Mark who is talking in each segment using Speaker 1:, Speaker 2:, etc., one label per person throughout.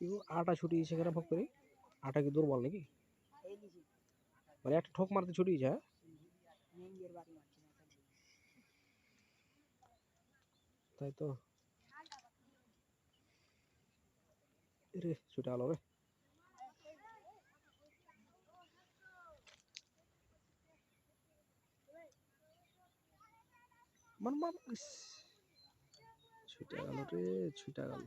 Speaker 1: কি গো, আটা ছুটিয়েছে কেন ফক করে। আটা কি দুর্বল নাকি? মানে একটা ঠোক মারতে ছুটিয়েছে হ্যাঁ? তাই তো। রে ছুটে গেল রে। মান ইস, ছুটে গেল রে ছুটে গেল।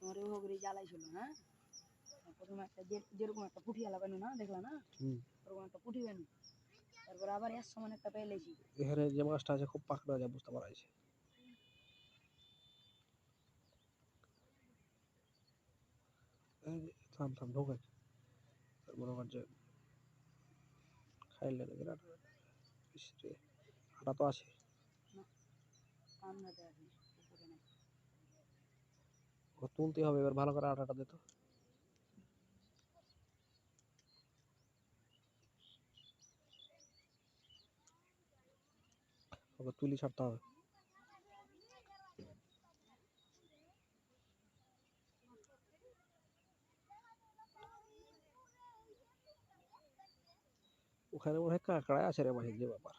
Speaker 2: তোমার এগুলো করে জ্বালাইছিল হ্যাঁ প্রথমে একটা যেরকম একটা পুঁটি আলাপানো না দেখলা না ওরকম একটা পুঁটি বেনু তারপর আবার এর সমান একটা পেলেছি
Speaker 1: এখানে যে মাছটা আছে খুব পাকড়া যায় বুঝতে পারা যাচ্ছে এই যে, থাম থাম ঢোকে তার মনে যে খাইলে আটা তো আছে
Speaker 2: নাই
Speaker 1: ও তুলতে হবে এবার ভালো করে আটাটা দে তো ওকে তুলি ছাড়তে হবে ওখানে মনে হয় কাঁকড়ায় আছে রে মাহির যে ব্যাপার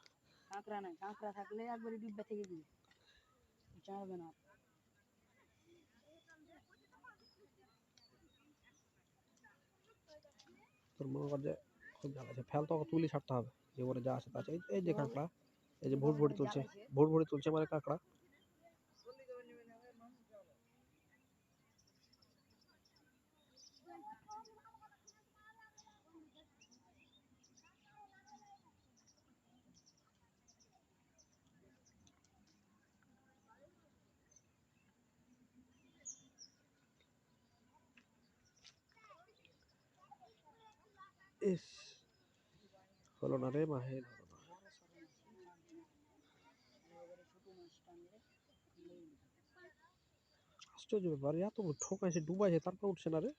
Speaker 2: কাঁকড়া নাই কাঁকড়া থাকলে একবারে ডিব্বা থেকে দিবে চাড়বে না
Speaker 1: তোর মনে কর যে খুব ভালো আছে। ফেল তো তুলি ছাড়তে হবে। যে ওরে যা আছে তা আছে। এই- এই যে কাঁকড়া এই যে ভোট ভরি তুলছে ভোট ভরি তুলছে মানে কাঁকড়া। ইস হলো না রে মাহের হলো না
Speaker 2: বড় সরো মাছ এবারে ছোট মাছ টানলে খুলেই নিবে।
Speaker 1: আশ্চর্য ব্যাপার এত ঠোকাইছে ডুবাইছে তারপর উঠছে না রে